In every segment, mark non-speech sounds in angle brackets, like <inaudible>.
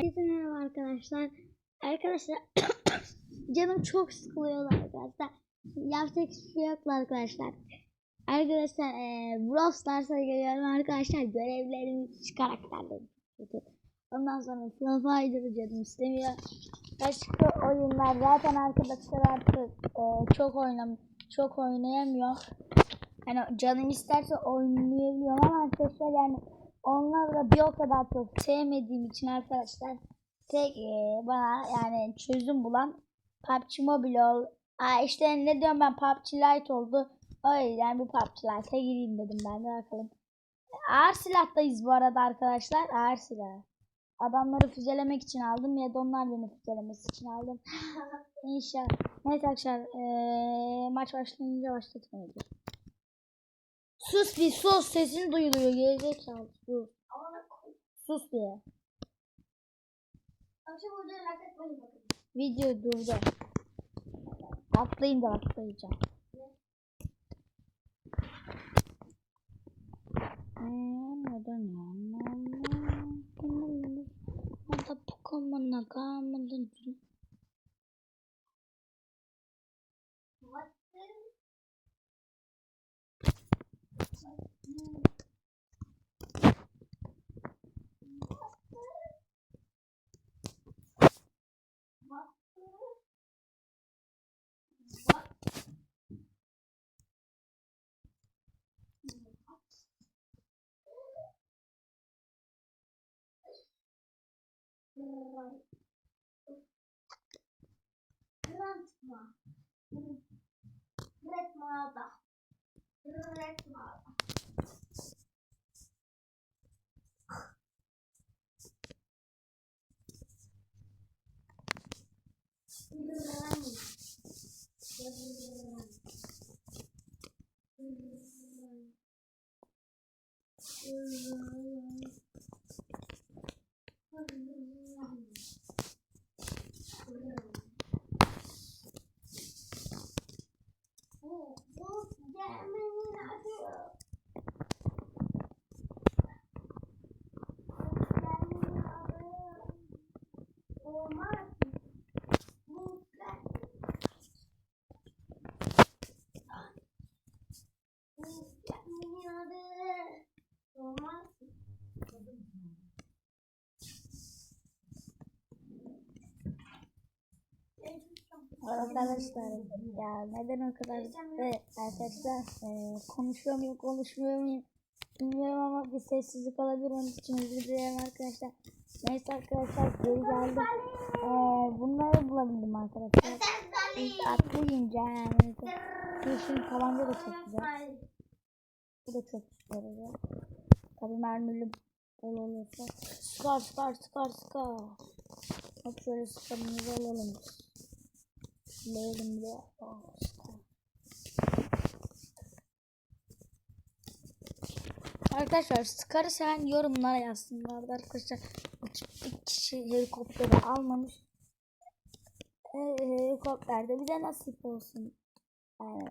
Herkese merhaba arkadaşlar. Arkadaşlar <coughs> canım çok sıkılıyor arkadaşlar. Yapacak hiçbir şey yok arkadaşlar. Arkadaşlar eee Brawl Stars'a geliyorum arkadaşlar. Görevlerimi hiç karakterlerim. Ondan sonra Flafider'ı canım istemiyor. Başka oyunlar zaten arkadaşlar artık eee, çok oynam çok oynayamıyor. Hani canım isterse oynayabiliyorum ama arkadaşlar yani onları da bir o kadar çok sevmediğim için arkadaşlar tek eee, bana yani çözüm bulan PUBG Mobile ol. Aa işte ne diyorum ben PUBG Lite oldu. O yüzden bir PUBG Lite'a gireyim dedim ben de bakalım. Ağır silahtayız bu arada arkadaşlar. Ağır silah. Adamları füzelemek için aldım ya da onlar beni füzelemesi için aldım. <laughs> İnşallah. Neyse arkadaşlar eee, maç başlayınca başlatmayız. Sus bir sus sesin duyuluyor gerizekalı sus. Sus diye. Video durdu. Atlayınca atlayacağım. Neden Ada Pokemon'a kalmadın. Rantma. Retmada. Retmada. Bu, Arkadaşlar ya neden o kadar evet, arkadaşlar e, konuşuyor muyum konuşmuyor muyum bilmiyorum ama bir sessizlik olabilir onun için özür dilerim arkadaşlar. Neyse arkadaşlar geri geldim. E, bunları bulabildim arkadaşlar. Atlayınca yani. Yeşil tabanca da çok güzel. Bu da çok güzel oluyor. Tabi mermili bol olursa. Sıkar sıkar sıkar sıkar. Hop şöyle sıkarımızı alalım biz. Leyelim bile. Arkadaşlar Scar'ı seven yorumlara yazsınlar arkadaşlar. Hiçbir kişi helikopteri almamış. Ee, helikopterde bize nasip olsun. Yani,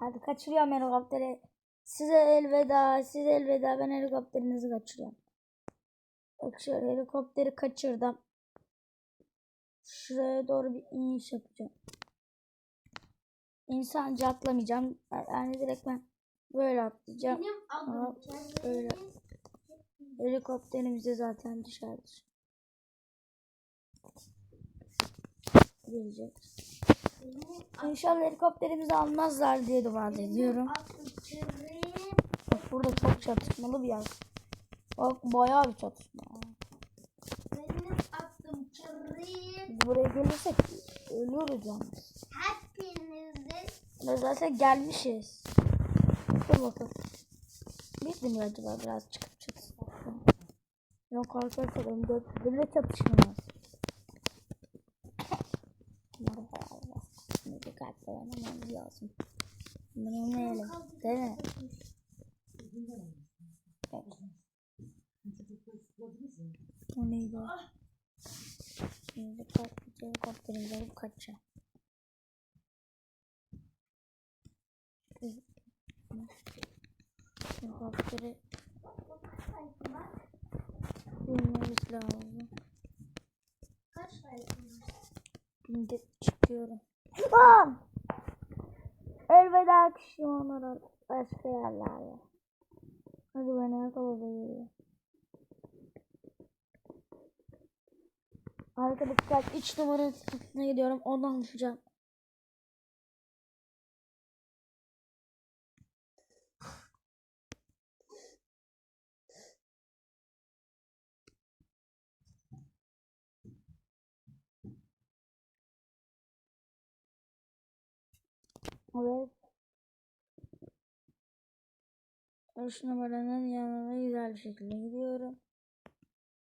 hadi kaçırıyorum helikopteri. Size elveda, size elveda. Ben helikopterinizi kaçırıyorum. Bak şöyle helikopteri kaçırdım. Şuraya doğru bir iniş yapacağım. İnsanca atlamayacağım. Yani direkt ben böyle atlayacağım. Benim Ama adım öyle. Helikopterimiz de zaten dışarıdır. Gelecek. İnşallah helikopterimizi almazlar diye dua ediyorum. Bak burada çok çatışmalı bir yer. Bak bayağı bir çatışma. Benim adım Kerim. Biz buraya gelirsek ölüyoruz yalnız. Hepinizin zaten gelmişiz. Dur bakalım. Bitti mi acaba biraz çıkıp çatışmak? Yok arkadaşlar M4'de bile çatışmaz. Bunları bayağı biraz dikkatli oynamamız lazım. Bunu yemeyelim. Değil mi? Evet. O neydi? Şimdi kalkacağım kaplarımı alıp kaçacağım. Helikopteri bilmemiz lazım. Kaç Şimdi çıkıyorum. Bam! Elveda kişi onlar başka yerlerde. Hadi ben yakala Arkadaşlar 3 numara sınıfına gidiyorum. Onu alacağım. Evet. 3 numaranın yanına güzel bir şekilde gidiyorum.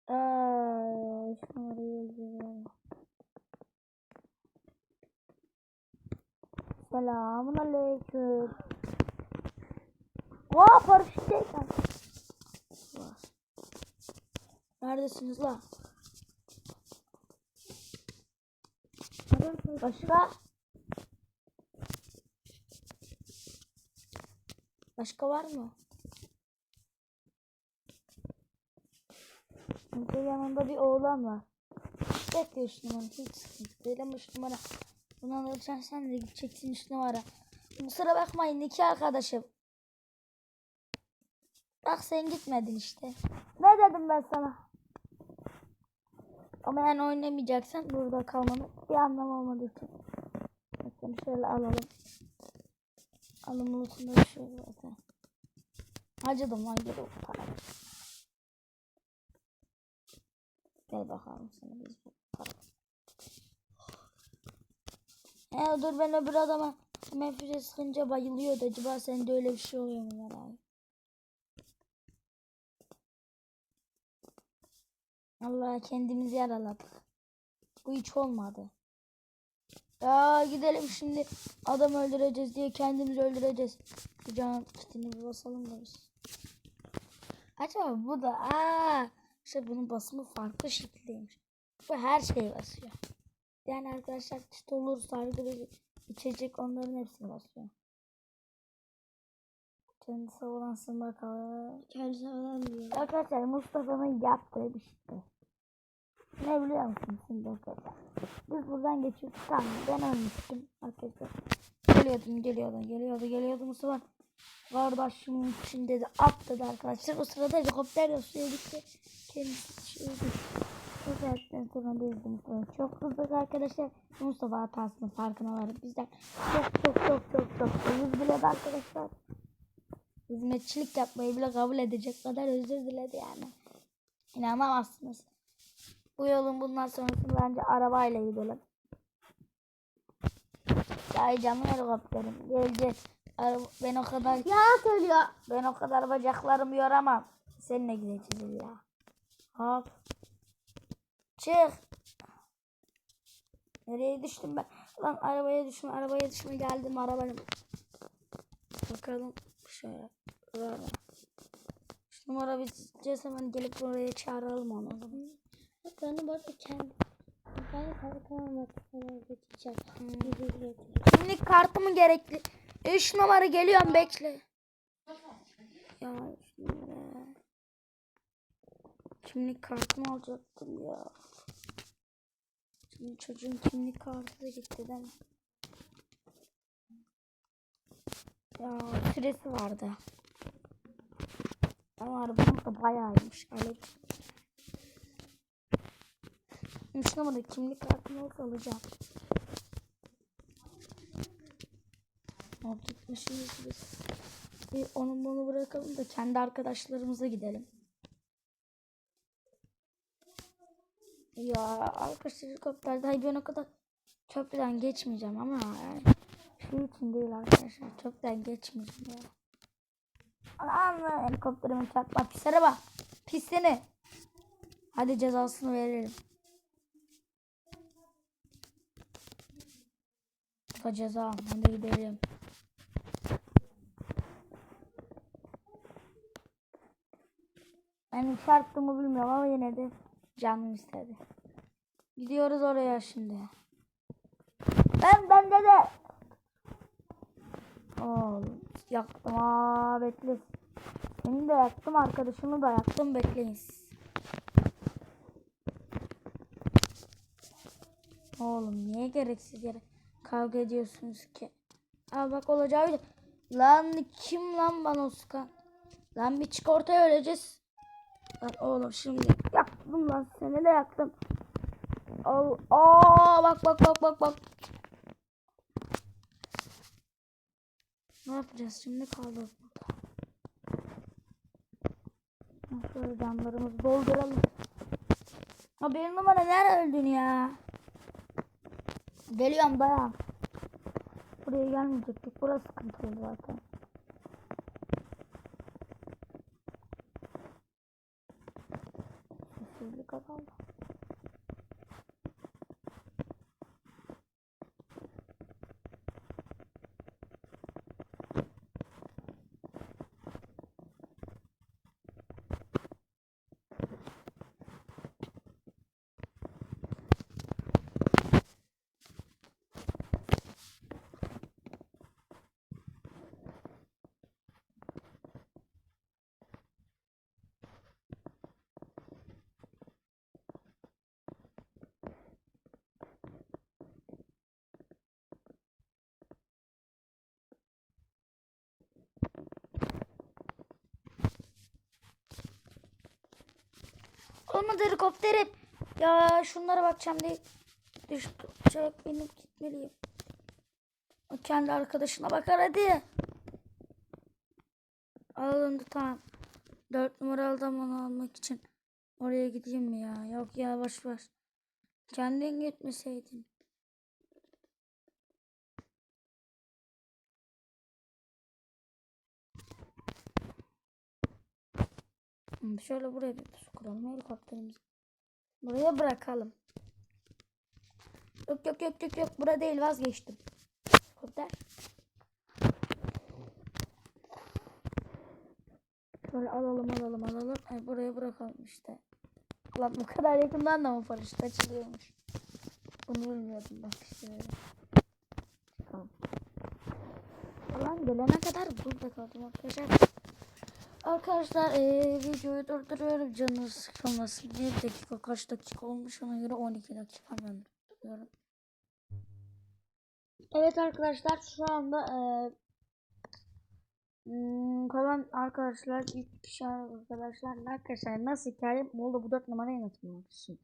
Aa, 3 numarayı öldürüyorum. Selamun aleyküm. Paraşütteyken. Vah. Neredesiniz la? Başka? Başka var mı? Burada yanında bir oğlan var. Bekle üç numara. Hiç sıkıntı değil ama üç numara. Bunu alırsan sen de gideceksin üç numara. Kusura bakmayın iki arkadaşım. Bak sen gitmedin işte. Ne dedim ben sana? Ama yani oynamayacaksan burada kalmanın bir anlamı olmadığı için. Bakın şöyle alalım. Alım şey yok zaten. Harcadım lan geri o parayı. Gel bakalım sana biz parayı. He dur ben öbür adama hemen füze sıkınca bayılıyordu. Acaba sende öyle bir şey oluyor mu Meray? Allah kendimizi yaraladık. Bu hiç olmadı. Ya gidelim şimdi adam öldüreceğiz diye kendimizi öldüreceğiz. Bu can kitini bir basalım da biz. Acaba bu da aa işte bunun basımı farklı şekildeymiş. Bu her şeyi basıyor. Yani arkadaşlar çit olur, sargı içecek onların hepsini basıyor. Kendisi savunansın bakalım. Kendisi olan diyor. Arkadaşlar Mustafa'nın yaptığı bir şey. Ne biliyor musun şimdi arkadaşlar? Biz buradan geçiyorduk tamam ben ölmüştüm arkadaşlar. Geliyordum geliyordu geliyordu geliyordu Mustafa. Kardeşimin içinde de atladı arkadaşlar. O sırada helikopter suya gitti. Kendisi düşürdü. Bu saatten sonra Mustafa çok hızlı arkadaşlar. Mustafa hatasının farkına varıp bizden çok çok çok çok çok özür diledi arkadaşlar. Hizmetçilik yapmayı bile kabul edecek kadar özür diledi yani. İnanamazsınız. Bu yolun bundan sonrasını bence arabayla gidelim. Ay canım helikopterim. Geleceğiz. Ben o kadar Yalan söylüyor. ben o kadar bacaklarımı yoramam. Seninle gideceğiz ya. Hop. Çık. Nereye düştüm ben? Lan arabaya düşme, arabaya düşme geldim arabaya. Bakalım şöyle. Var mı? Şu numara biteceğiz hemen gelip buraya çağıralım onu. Bak ben de bu arada kendi. Ben de kalkamam sana geçeceğim. Kartı mı gerekli? 3 numara geliyorum bekle. Ya numara. Kimlik kartını alacaktım ya. Şimdi çocuğun kimlik kartı da gitti değil mi? Ya süresi vardı. Ama arabam da bayağıymış. Alev. 3 numara kimlik kartını alacağım. Gitmişiz biz. Bir onu bunu bırakalım da kendi arkadaşlarımıza gidelim. Ya arkadaşlar helikopterde hayır ben o kadar köprüden geçmeyeceğim ama yani şu için değil arkadaşlar köprüden geçmeyeceğim ya. Aman helikopterimi çarpma pis araba pis seni. Hadi cezasını verelim. Bu ceza hadi gidelim. Ben çarptığımı bilmiyorum ama yine de canım istedi. Gidiyoruz oraya şimdi. Ben bende de. Oğlum yaktım aa bekle. Seni de yaktım arkadaşını da yaktım bekleyin. Oğlum niye gereksiz yere kavga ediyorsunuz ki? Aa bak olacağı öyle. Lan kim lan bana sıkan? Lan bir çık ortaya öleceğiz. Lan oğlum şimdi yaktım lan seni de yaktım. Al, aa bak bak bak bak bak. Ne yapacağız şimdi kaldık burada. Şöyle camlarımızı dolduralım. Ha bir numara nerede öldün ya? Geliyorum dayan. Buraya gelmeyecektik. Burası sıkıntılı zaten. Sessizlik azaldı. Olmadı helikopterim. Ya şunlara bakacağım diye düşecek benim gitmeliyim. O kendi arkadaşına bakar hadi. Alındı tamam. Dört numaralı onu almak için oraya gideyim mi ya? Yok ya boş ver. Kendin gitmeseydin. Hmm, Şöyle buraya bir pusu kuralım helikopterimizi. Buraya bırakalım. Yok yok yok yok yok bura değil vazgeçtim. Helikopter. Şöyle alalım alalım alalım. Ay, buraya bırakalım işte. Lan bu kadar yakından da mı paraşüt açılıyormuş? Bunu bilmiyordum bak işte böyle. Çıkalım. Ulan gelene kadar burada kaldım arkadaşlar. Arkadaşlar eee, videoyu durduruyorum canınız sıkılmasın. Bir dakika kaç dakika olmuş ona göre 12 dakika ben durduruyorum. Evet arkadaşlar şu anda hmm, kalan arkadaşlar ilk kişi arkadaşlar arkadaşlar nasıl hikaye oldu bu dört numarayı anlatmıyor şimdi.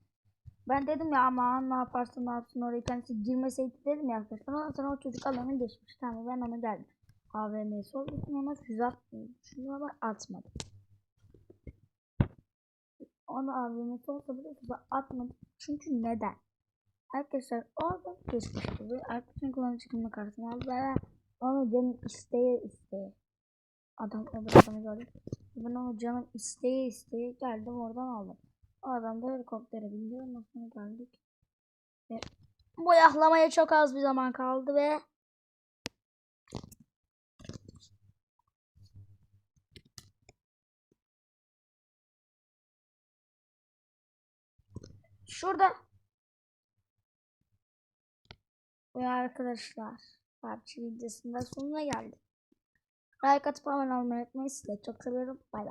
Ben dedim ya aman ne yaparsın ne yapsın oraya kendisi girmeseydi dedim ya arkadaşlar. Ondan sonra o çocuk alanı geçmiş. Tamam ben ona geldim. AVM'si olduğu için ona füze atmayı düşünüyor ama atmadı. Ona AVM'si olsa bile füze atmadı. Çünkü neden? Arkadaşlar o adam geçmişti ve arkadaşın kullanıcı kimlik kartını aldı ve onu canım isteye isteye. Adam öbür adamı gördüm. Ben onu canım isteye isteye geldim oradan aldım. O adam da helikoptere bindi ondan sonra geldik. Ve bu çok az bir zaman kaldı ve Şurada. Ve arkadaşlar PUBG videosundan sonuna geldik. Like atıp abone olmayı unutmayın. Sizi çok seviyorum. Bay bay.